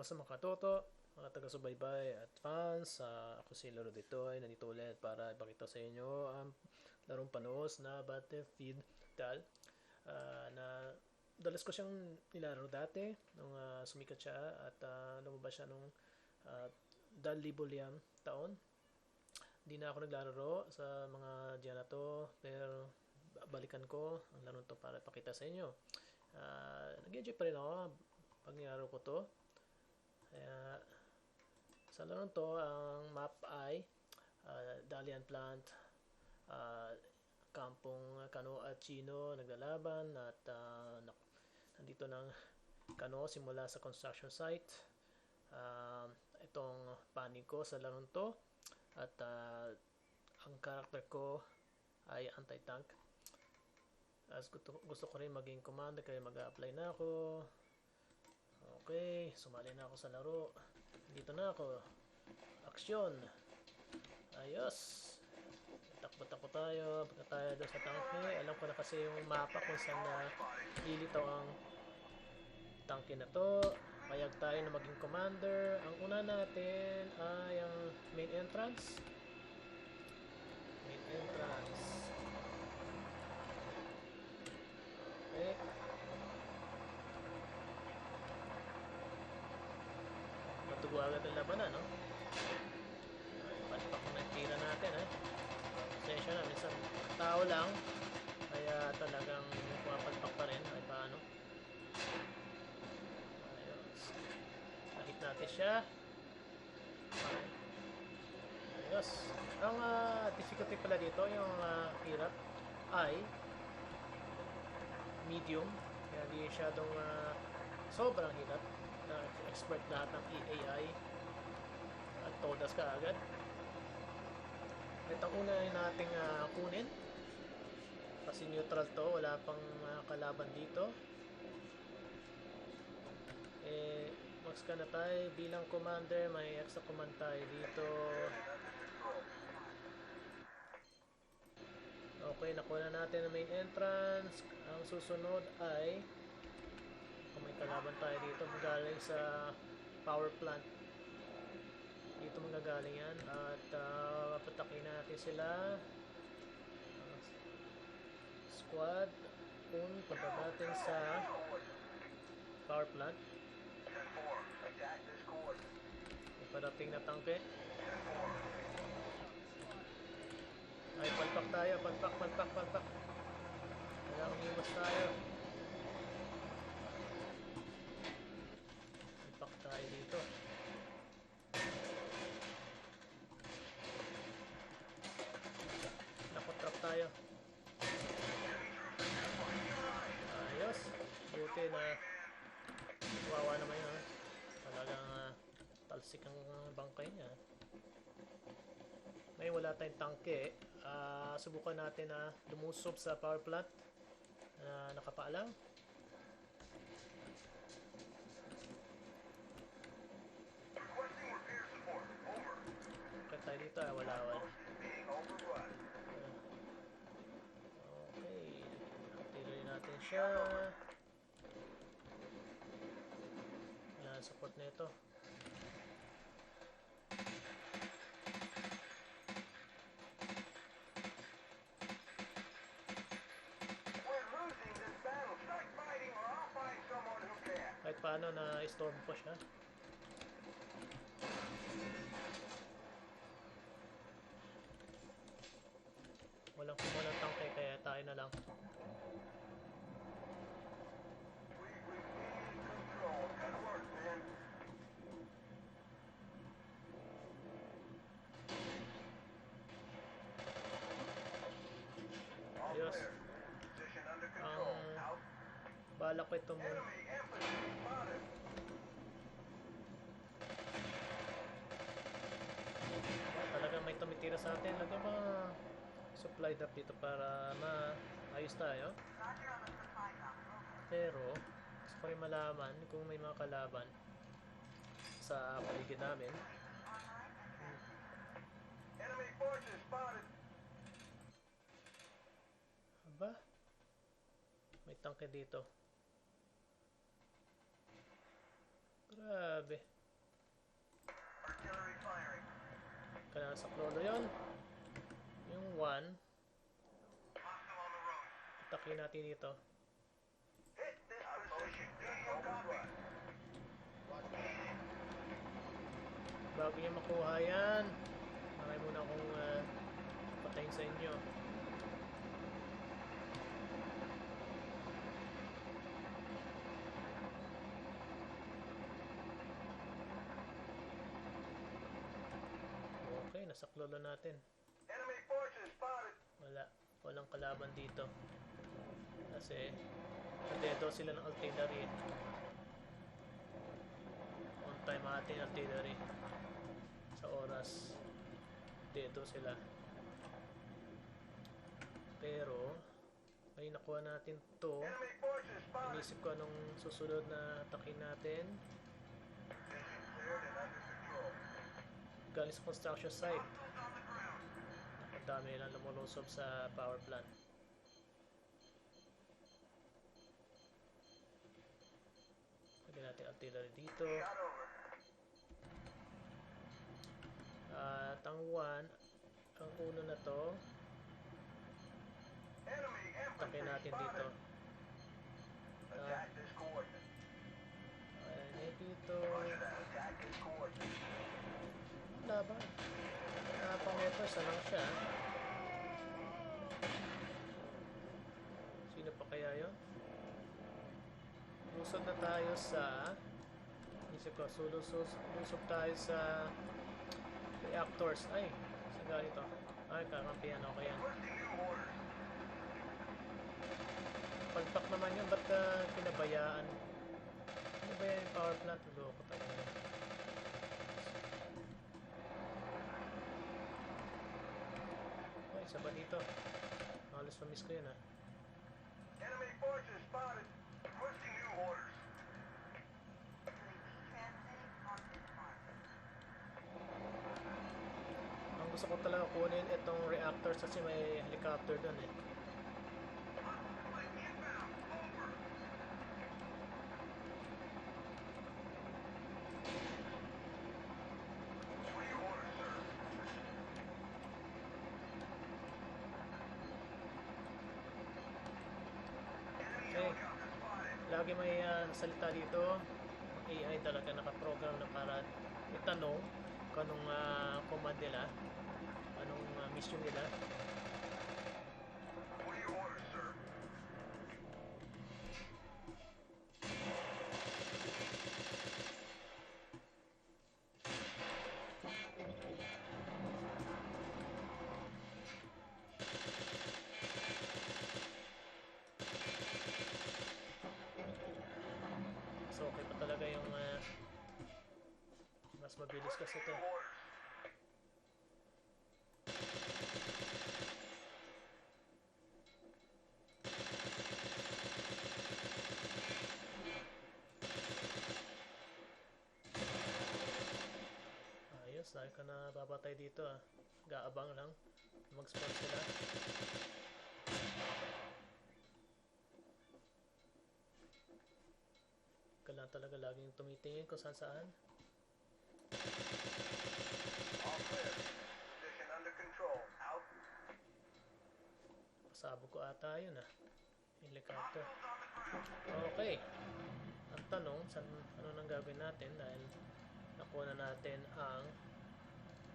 Mga katoto, mga taga-subaybay at fans. Uh, ako si Laro dito ay nandito ulit para ipakita sa inyo ang larong panos na Battlefield Dal. Uh, na dalas ko siyang nilaro dati nung uh, sumikat siya at uh, lumabas siya nung uh, dal libo liyam taon. Hindi na ako naglalaro sa mga diyan na to pero balikan ko ang laro to para ipakita sa inyo. Uh, Nag-enjoy pa rin ako pag nilaro ko to. Kaya, sa laro to, ang map ay uh, Dalian Plant, uh, kampong Kano at Chino naglalaban at uh, nandito ng Kano simula sa construction site. Uh, itong panig ko sa laro to at uh, ang character ko ay anti-tank. As gusto, gusto ko rin maging commander kaya mag-apply na ako. Okay, sumali na ako sa laro. Dito na ako. Aksyon. Ayos. Takbo-takbo tayo. Pagka tayo doon sa tangke. Alam ko na kasi yung mapa kung saan na lilitaw ang tangke na to. Payag tayo na maging commander. Ang una natin ay ang main entrance. Main entrance. Okay. Matugo ang labanan, no? Palpak na tira natin, eh. Sensya na, minsan tao lang. Kaya talagang pumapalpak pa rin. Ay, paano? Ayos. Nakit natin siya. Ayos. Ang uh, difficulty pala dito, yung uh, hirap, ay medium. Kaya hindi masyadong uh, sobrang hirap na expert lahat ng EAI at todas ka agad. Ito una nating uh, kunin. Kasi neutral to, wala pang uh, kalaban dito. Eh, max ka na tayo bilang commander, may extra command tayo dito. Okay, nakuha na natin ang main entrance. Ang susunod ay kung may kalaban tayo dito magaling sa power plant dito magagaling yan. At uh, patakin natin sila. Squad. Kung punta natin sa power plant. Parating na tangke. Ay palpak tayo. Palpak palpak palpak. Kailangan iwas tayo talsik ang bangkay niya. Ngayon wala tayong tangke. Uh, subukan natin na lumusob sa power plant na uh, nakapaalang. Cut tayo dito ah, wala wala. Okay. Tuloy natin siya. Wala support na ito. Paano na storm po siya. Walang kumulang tangke kaya tayo na lang. Ayos. Ang balak ko ito muna. Tumitira sa atin. Lagyan mga supply drop dito para maayos tayo. Pero, gusto ko rin malaman kung may mga kalaban sa paligid namin. Hmm. Aba? May tangke dito. Grabe. Artillery firing. Kaya sa Clolo yon. Yung 1, Hostile on the road. atakin natin dito. Bago niya makuha yan, maray muna akong uh, patayin sa inyo. Okay, nasa klolo natin. Wala. Walang kalaban dito. Kasi, nadedo sila ng artillery. On time ating artillery. Sa oras. Dedo sila. Pero, ay nakuha natin to. Inisip ko anong susunod na atakin natin. Galing sa construction site. Ang dami nilang lumulusob sa power plant. Lagyan natin artillery dito. At ang 1, ang uno na to, takin natin dito. coordinate. Ayan, dito. Wala ba? Ah, pang meters na siya. Sino pa kaya yon? Lusod na tayo sa isip ko, sulusod, lusod tayo sa reactors. Ay, sa ganito. Ay, kakampihan ako yan. Pagpak naman yun, ba't uh, pinabayaan? Ano ba yan yung power plant? Loko talaga. Ba dito? Halos mamiss ko yun ah. Enemy forces spotted. Requesting new orders. Ang gusto ko talaga kunin itong reactors kasi may helicopter doon eh. Like inbound. Over. What are your orders, sir? Enemy Okay. helicopter spotted. Lagi may ah, salita dito. AI talaga nakaprogram na para itanong kung anong ah, command nila, anong ah, mission nila. Mabilis kasi ito. Ayos, dahil ka na babatay dito ah. Gaabang lang. Mag-spawn sila. Kailangan talaga laging tumitingin kung saan saan. Pasabog ko ata yun ah. Helicopter. Okay. Ang tanong, san, ano nang gagawin natin dahil nakuha na natin ang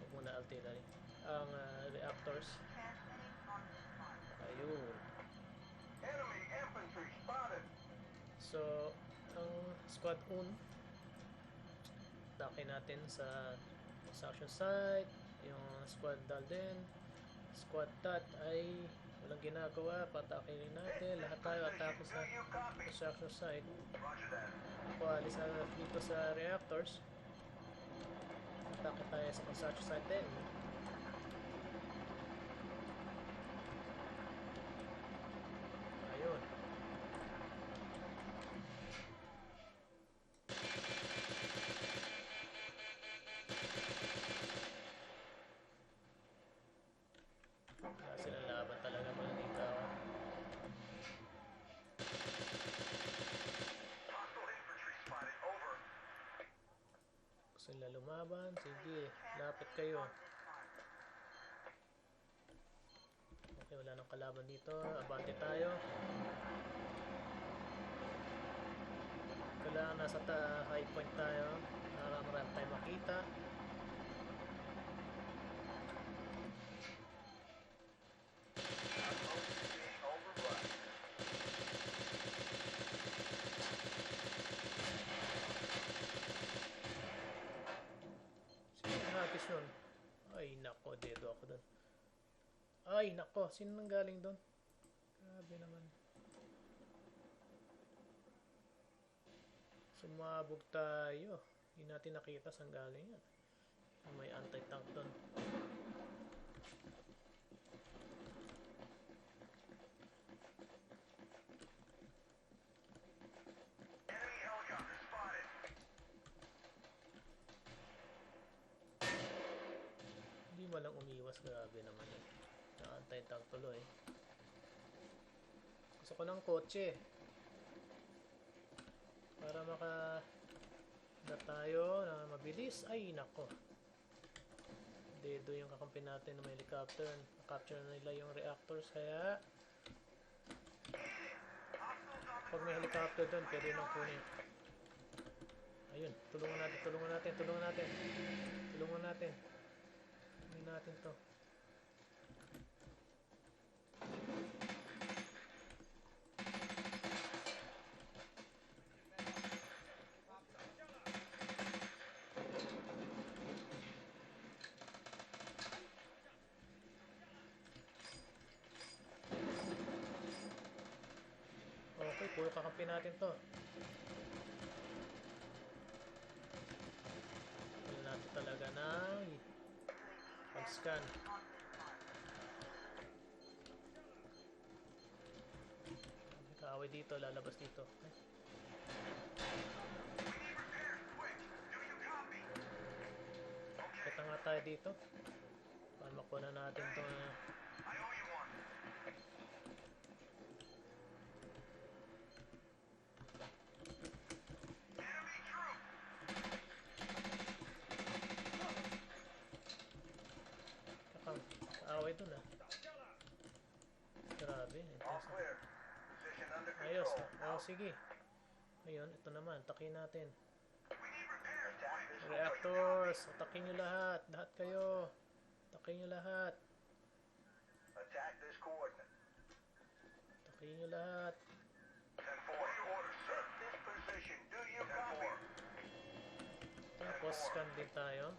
huwag muna artillery ang ah, reactors ayun so ang squad 1 atake natin sa construction site yung squad dal din squad tat ay walang ginagawa patake rin natin lahat tayo atake sa construction site Roger that. Ako alis na dito sa reactors. Atake tayo sa construction site din. Ayun. Wala silang laban talaga mga dito. Hostile infantry spotted. Over. Sila lumaban. Sige, lapit kayo. Okay, wala nang kalaban dito. Abante tayo. Kailangan nasa ta high point tayo. Para marami tayo makita. Outpost is being overrun. Sino yung hagis yun? Ay, nako, dedo ako doon. Ay, nako, sino nang galing doon? Grabe naman. Sumabog tayo. Hindi natin nakita saan galing yan. May anti-tank doon. Hindi mo lang umiwas. Grabe naman yun. Na anti-tank tuloy. Gusto ko ng kotse. Para maka na tayo na mabilis. Ay, nako. Dedo yung kakampi natin na may helicopter. Nakapture na nila yung reactors. Kaya, pag may helicopter doon, pwede nang kunin. Ayun, tulungan natin, tulungan natin, tulungan natin. Tulungan natin. Kunin natin to. Okay, puro kakampi natin to. Kailan natin talaga ng pag-scan. Kaaway dito, lalabas dito. Ay, We need repairs, quick. Do you copy? kita nga tayo dito. Makuha na natin to I Ayos. Oh, sige. Ngayon, ito naman. Takin natin. Reactors! Atakin nyo lahat! Lahat kayo! Atakin nyo lahat! Atakin nyo lahat! 10-4. What your orders, sir? This position. Do you copy? Tapos scan din tayo.